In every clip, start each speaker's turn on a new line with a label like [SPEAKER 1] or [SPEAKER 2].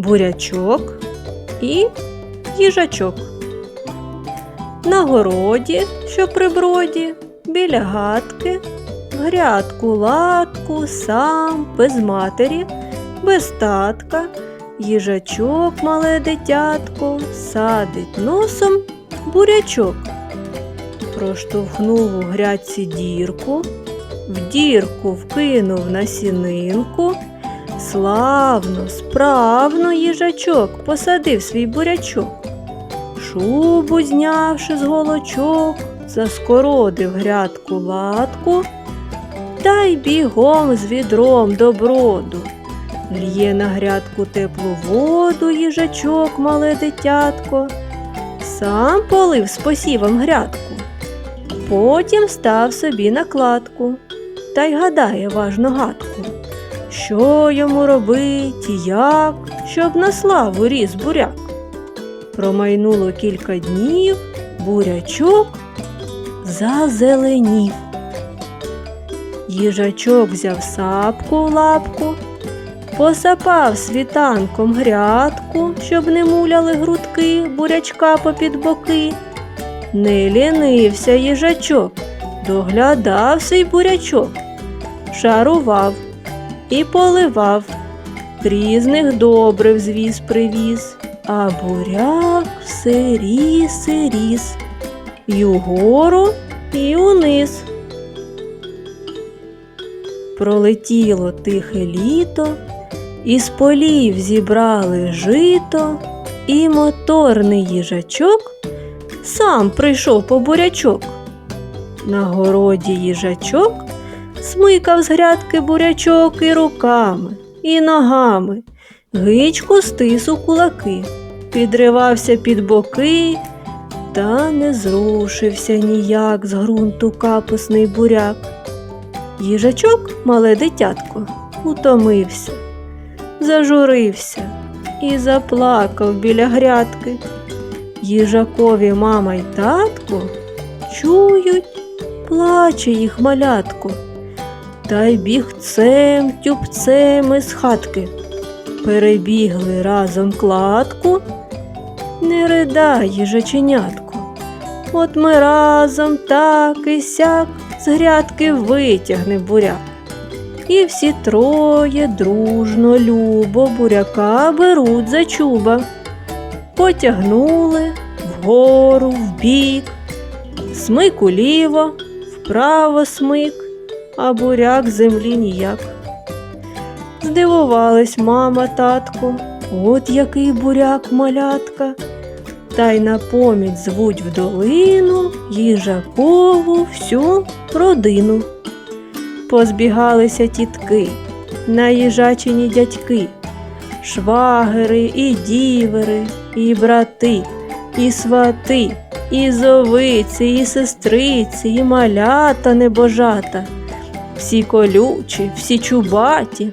[SPEAKER 1] бурячок і їжачок. На городі, що при броді, біля гадки, грядку латку, сам, без матері, без татка, їжачок мале дитятко, садить носом бурячок. Проштовхнув у грядці дірку, в дірку вкинув насінинку, славно, справно їжачок посадив свій бурячок. Шубу знявши з голочок, заскородив грядку латку, та й бігом з відром до броду. Лє на грядку теплу воду їжачок, мале дитятко, сам полив з посівом грядку. Потім став собі на кладку та й гадає важно гадку, що йому робить і як, щоб на славу ріс буряк. Промайнуло кілька днів, бурячок зазеленів. Їжачок взяв сапку в лапку, посапав світанком грядку, щоб не муляли грудки бурячка попід боки. Не лінився їжачок, доглядав свій бурячок, шарував і поливав, різних добрив звіз привіз, а буряк все ріс і ріс, і угору, і униз. Пролетіло тихе літо, із полів зібрали жито, і моторний їжачок сам прийшов по бурячок. На городі їжачок смикав з грядки бурячок і руками, і ногами, гичку стис у кулаки, підривався під боки, та не зрушився ніяк з ґрунту капусний буряк. Їжачок, мале дитятко, утомився, зажурився і заплакав біля грядки. Їжакові мама й татко чують, плаче їх малятко, та й бігцем тюбцем із хатки. Перебігли разом кладку, не ридай, їжаченятко. От ми разом так і сяк з грядки витягне буряк. І всі троє дружно любо буряка беруть за чуба потягнули вгору, вбік, смик уліво, вправо смик, а буряк землі ніяк. Здивувались мама, татко, от який буряк малятка, та й на поміч звуть в долину їжакову всю родину. Позбігалися тітки, наїжачені дядьки швагери і дівери, і брати, і свати, і зовиці, і сестриці, і малята небожата, всі колючі, всі чубаті.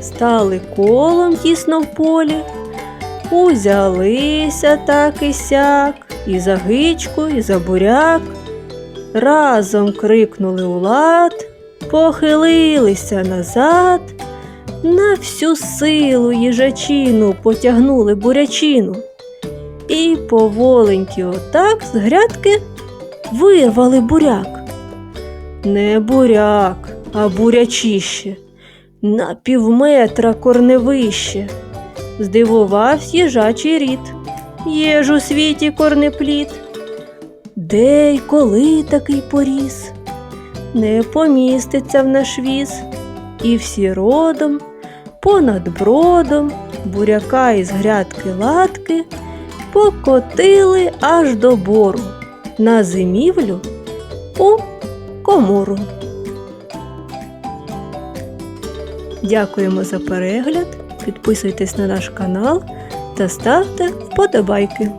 [SPEAKER 1] Стали колом тісно в полі, узялися так і сяк, і за гичку, і за буряк. Разом крикнули у лад, похилилися назад. На всю силу їжачину потягнули бурячину. І поволеньки отак з грядки вирвали буряк. Не буряк, а бурячище, на півметра корневище. Здивувався їжачий рід. Є ж у світі корнеплід. Де й коли такий поріс? Не поміститься в наш віз, і всі родом понад бродом буряка із грядки латки покотили аж до бору на зимівлю комору. Дякуємо за перегляд, підписуйтесь на наш канал та ставте вподобайки.